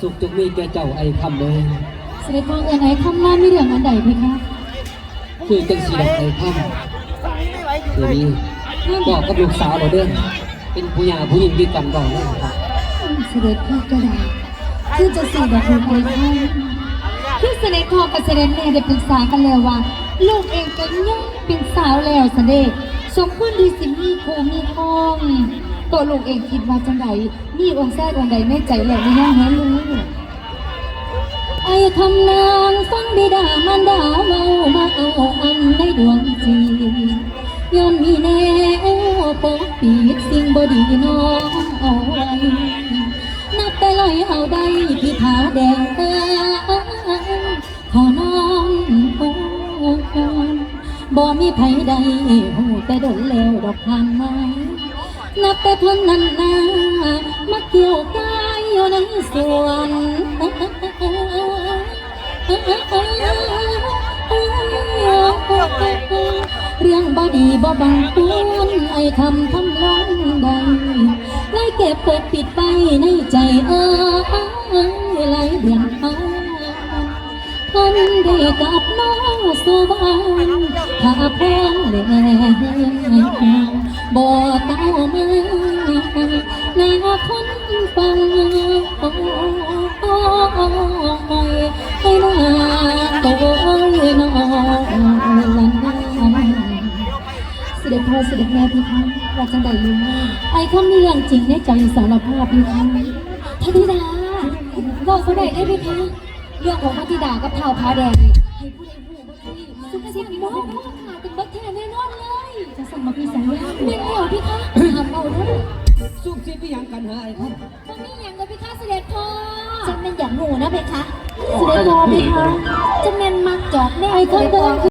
สุขจงมีแก่เจ้าไอ้คำเลยเสด็จพ่อเอ๋ยไหนคำนั้นไม่เรื่องอันใดเพคะคือจังสีดอกไอ้คำคือนี้บอกกับลูกสาวเราเด้อเป็นผู้หญิงผู้หญิงด้วยกันก่อนเลยครับเสด็จพ่อก็ได้คือจะสื่อแบบลูกเองให้คือเสด็จพ่อกับเสด็จแม่ได้ปรึกษากันแล้วว่าลูกเองก็ยังเป็นสาวแล้วเสด็จสมควรที่สิมีครูมีห้อง ตัวลูกเองคิดว่าจังใดมีองค์แท้องค์ใดในใจแล้วไม่ยังแฮะลูกไอ้คำนางฟังบิดามารดาเมามาเอาอันในดวงจิตย้อนมีแนวปกปิดสิ่งบดีน้องเอาไว้นับแต่ลอยเอาได้ที่ผาแดงตาขอนอนโอ้บ่มีไผใดหูแต่ดนแล้วดอกผ่านมา นับแต่ทนนั้นนามาเกี่ยวกายอยู่ในสวนเรื่องบอดีบอบังตูนไอ้คำทำลงใดไล่เก็บปกปิดไปในใจเออไล่เดือนเอาคนได้กับน้องสุวรรณถ้าพงแหล้ว บ่เต้ามาหน้าคนฟังโอ้ยไอ้น้าโอ้ยน้องลันเสด็จพ่อเสด็จแม่พี่คะว่าจังใดรู้ไอ้คำนี้เรื่องจริงในใจสารภาพพี่คะพระธิดาบอกเขาได้ได้พี่คะเรื่องของพระธิดากับเท้าพาแดง นี่ให้ผู้ใดหูบ่ที่สุขสิทธิ์บอกว่าขาดเป็นบัตรแท้แน่นอนเลย จะสั่งมาพี่สัญญาเป็นเดี่ยวพี่คะทำเอาเด้อสุขสิพี่ยังกันหาไอ้คมันมีอย่างเลยพี่คะเสด็จพ่อจะเป็นอย่างหนูนะเพคะ เสด็จพ่อพี่คะ จะเป็นมักจอกแน่ไอ้คำเดิม